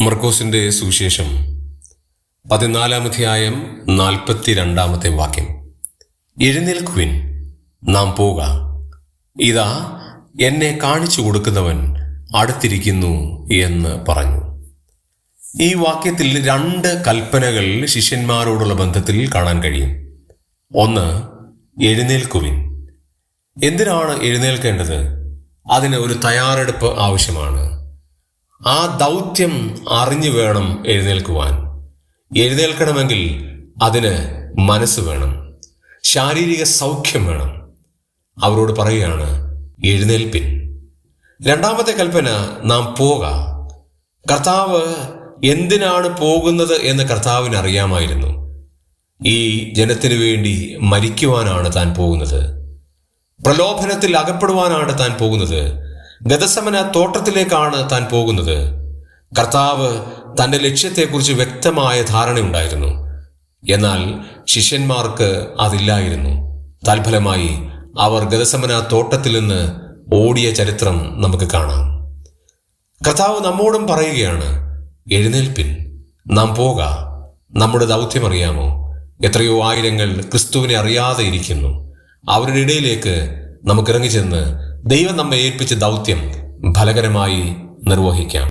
മർക്കോസിന്റെ സുവിശേഷം പതിനാലാമധ്യായം നാൽപ്പത്തി രണ്ടാമത്തെ വാക്യം. എഴുന്നേൽക്കുവിൻ നാം പോക. ഇതാ എന്നെ കാണിച്ചു കൊടുക്കുന്നവൻ അടുത്തിരിക്കുന്നു എന്ന് പറഞ്ഞു. ഈ വാക്യത്തിൽ രണ്ട് കൽപ്പനകൾ ശിഷ്യന്മാരോടുള്ള ബന്ധത്തിൽ കാണാൻ കഴിയും. ഒന്ന് എഴുന്നേൽക്കുവിൻ. എന്തിനാണ് എഴുന്നേൽക്കേണ്ടത്? അതിന് ഒരു തയ്യാറെടുപ്പ് ആവശ്യമാണ്. ആ ദൗത്യം അറിഞ്ഞു വേണം എഴുന്നേൽക്കുവാൻ. എഴുന്നേൽക്കണമെങ്കിൽ അതിന് മനസ്സ് വേണം. ശാരീരിക സൗഖ്യം വേണം. അവരോട് പറയുകയാണ് എഴുന്നേൽപ്പിൻ. രണ്ടാമത്തെ കൽപ്പന നാം പോക. കർത്താവ് എന്തിനാണ് പോകുന്നത് എന്ന് കർത്താവിന് അറിയാമായിരുന്നു ഈ ജനത്തിനു വേണ്ടി മരിക്കുവാനാണ് താൻ പോകുന്നത്. പ്രലോഭനത്തിൽ അകപ്പെടുവാനാണ് താൻ പോകുന്നത്. ഗതസമന തോട്ടത്തിലേക്കാണ് താൻ പോകുന്നത്. കർത്താവ് തന്റെ ലക്ഷ്യത്തെക്കുറിച്ച് വ്യക്തമായ ധാരണയുണ്ടായിരുന്നു. എന്നാൽ ശിഷ്യന്മാർക്ക് അതില്ലായിരുന്നു. തൽഫലമായി അവർ ഗതസമന തോട്ടത്തിൽ നിന്ന് ഓടിയ ചരിത്രം നമുക്ക് കാണാം. കർത്താവ് നമ്മോടും പറയുകയാണ് എഴുന്നേൽപ്പിൻ. നാം പോക. നമ്മുടെ ദൗത്യം അറിയാമോ? എത്രയോ ആയിരങ്ങൾ ക്രിസ്തുവിനെ അറിയാതെ ഇരിക്കുന്നു. അവരുടെ ഇടയിലേക്ക് നമുക്ക് ഇറങ്ങിച്ചെന്ന് ദൈവം നമ്മെ ഏൽപ്പിച്ച ദൗത്യം ഫലകരമായി നിർവഹിക്കാം.